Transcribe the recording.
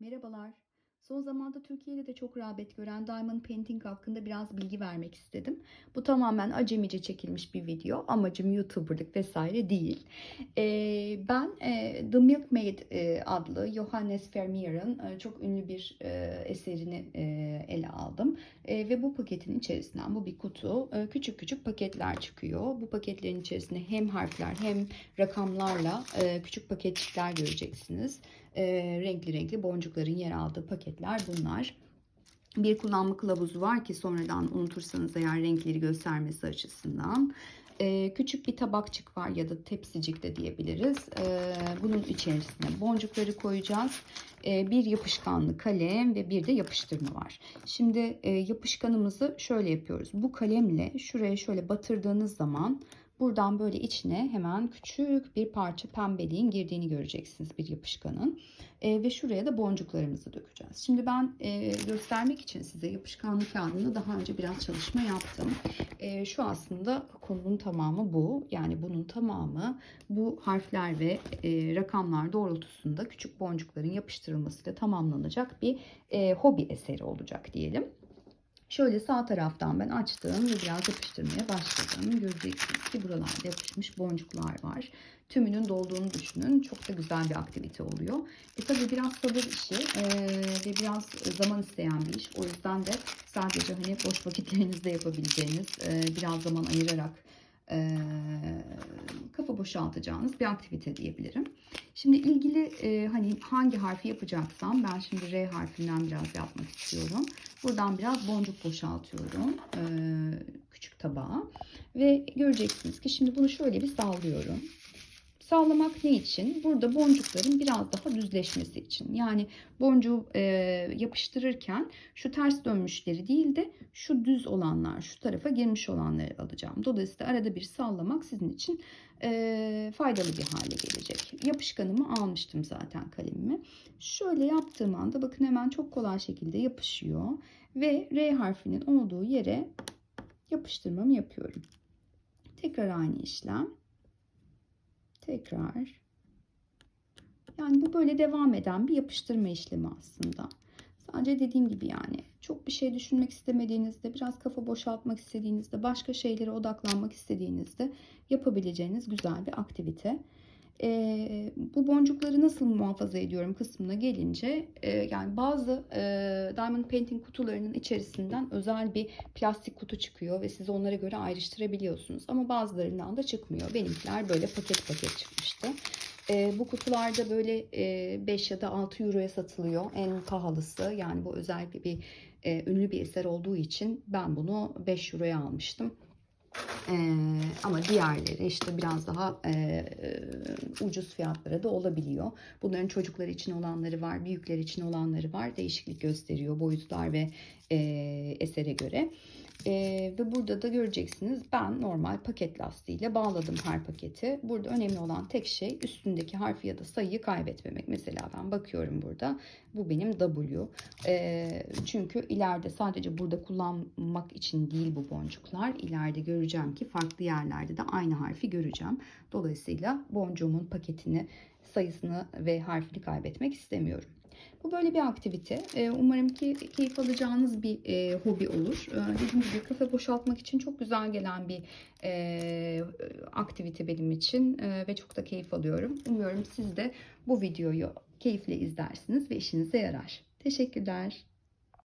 Merhabalar. Son zamanda Türkiye'de de çok rağbet gören Diamond Painting hakkında biraz bilgi vermek istedim. Bu tamamen acemice çekilmiş bir video. Amacım YouTuber'lık vesaire değil. Ee, ben e, The Milkmaid e, adlı Johannes Vermeer'ın e, çok ünlü bir eserini ele aldım. Ve bu paketin içerisinden bu bir kutu küçük küçük paketler çıkıyor. Bu paketlerin içerisinde hem harfler hem rakamlarla küçük paketçikler göreceksiniz. E, renkli renkli boncukların yer aldığı paketler bunlar. Bir kullanma kılavuzu var ki sonradan unutursanız eğer renkleri göstermesi açısından. E, küçük bir tabakçık var ya da tepsicik de diyebiliriz. E, bunun içerisine boncukları koyacağız. E, bir yapışkanlı kalem ve bir de yapıştırma var. Şimdi e, yapışkanımızı şöyle yapıyoruz. Bu kalemle şuraya şöyle batırdığınız zaman buradan böyle içine hemen küçük bir parça pembeliğin girdiğini göreceksiniz bir yapışkanın. E, ve şuraya da boncuklarımızı dökeceğiz. Şimdi ben e, göstermek için size yapışkanlı kağıdında daha önce biraz çalışma yaptım. E, şu aslında konunun tamamı bu. Yani bunun tamamı bu harfler ve e, rakamlar doğrultusunda küçük boncukların yapıştırılmasıyla tamamlanacak bir e, hobi eseri olacak diyelim. Şöyle sağ taraftan ben açtım ve biraz yapıştırmaya başladım. Göreceksiniz ki buralarda yapışmış boncuklar var. Tümünün dolduğunu düşünün. Çok da güzel bir aktivite oluyor. E tabii biraz sabır işi e, ve biraz zaman isteyen bir iş. O yüzden de sadece hani boş vakitlerinizde yapabileceğiniz e, biraz zaman ayırarak e, boşaltacağınız bir aktivite diyebilirim. Şimdi ilgili e, hani hangi harfi yapacaksam ben şimdi R harfinden biraz yapmak istiyorum. Buradan biraz boncuk boşaltıyorum e, küçük tabağa ve göreceksiniz ki şimdi bunu şöyle bir sallıyorum. Sağlamak ne için? Burada boncukların biraz daha düzleşmesi için. Yani boncuğu e, yapıştırırken şu ters dönmüşleri değil de şu düz olanlar, şu tarafa girmiş olanları alacağım. Dolayısıyla arada bir sallamak sizin için e, faydalı bir hale gelecek. Yapışkanımı almıştım zaten kalemimi. Şöyle yaptığım anda bakın hemen çok kolay şekilde yapışıyor. Ve R harfinin olduğu yere yapıştırmamı yapıyorum. Tekrar aynı işlem tekrar yani bu böyle devam eden bir yapıştırma işlemi aslında. Sadece dediğim gibi yani çok bir şey düşünmek istemediğinizde, biraz kafa boşaltmak istediğinizde, başka şeylere odaklanmak istediğinizde yapabileceğiniz güzel bir aktivite. E, bu boncukları nasıl muhafaza ediyorum kısmına gelince e, yani bazı e, diamond painting kutularının içerisinden özel bir plastik kutu çıkıyor ve siz onlara göre ayrıştırabiliyorsunuz ama bazılarından da çıkmıyor. Benimkiler böyle paket paket çıkmıştı. E, bu kutularda böyle e, 5 ya da 6 euroya satılıyor. En pahalısı yani bu özellikle bir e, ünlü bir eser olduğu için ben bunu 5 euroya almıştım. Ee, ama diğerleri işte biraz daha e, e, ucuz fiyatlara da olabiliyor. Bunların çocuklar için olanları var, büyükler için olanları var. Değişiklik gösteriyor boyutlar ve e, esere göre. E, ve burada da göreceksiniz ben normal paket lastiğiyle bağladım her paketi. Burada önemli olan tek şey üstündeki harfi ya da sayıyı kaybetmemek. Mesela ben bakıyorum burada bu benim W. E, çünkü ileride sadece burada kullanmak için değil bu boncuklar. İleride göreceğim ki farklı yerlerde de aynı harfi göreceğim. Dolayısıyla boncuğumun paketini, sayısını ve harfini kaybetmek istemiyorum. Bu böyle bir aktivite. Ee, umarım ki keyif alacağınız bir e, hobi olur. Ee, dediğim gibi kafa boşaltmak için çok güzel gelen bir e, aktivite benim için e, ve çok da keyif alıyorum. Umuyorum siz de bu videoyu keyifle izlersiniz ve işinize yarar. Teşekkürler.